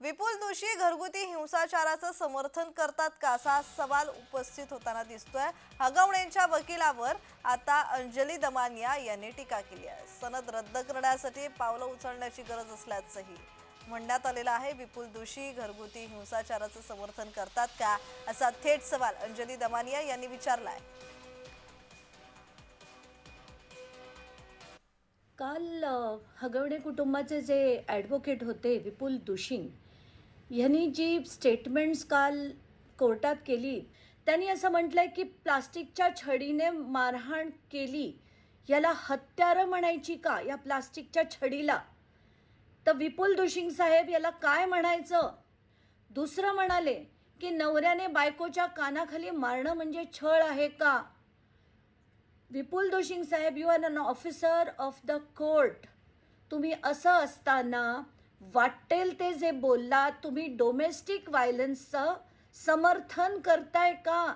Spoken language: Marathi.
विपुल दोषी घरगुती हिंसाचाराचं समर्थन करतात का असा सवाल उपस्थित होताना दिसतोय. हगवण्यांच्या वकिलावर आता अंजली दमानिया यांनी टीका केली आहे. सनद रद्द करण्यासाठी पावलं उचलण्याची गरज असल्याचंही म्हणण्यात आलेलं आहे. विपुल दोषी घरगुती हिंसाचाराचं समर्थन करतात का असा थेट सवाल अंजली दमानिया यांनी विचारलाय. काल हगवणे कुटुंबाचे जे ॲडव्होकेट होते विपुल दुशिंग यांनी जी स्टेटमेंट्स काल कोर्टात केली त्यांनी असं म्हटलं आहे की प्लास्टिकच्या छडीने मारहाण केली याला हत्यारं म्हणायची का या प्लास्टिकच्या छडीला? तर विपुल दुशिंग साहेब याला काय म्हणायचं? दुसरं म्हणाले की नवऱ्याने बायकोच्या कानाखाली मारणं म्हणजे छळ आहे का? विपुल दोशिंग साहेब you are an officer of the court तुम्ही असं असताना वाटेल ते जे बोललात तुम्ही डोमेस्टिक व्हायलन्सचं समर्थन करताय का?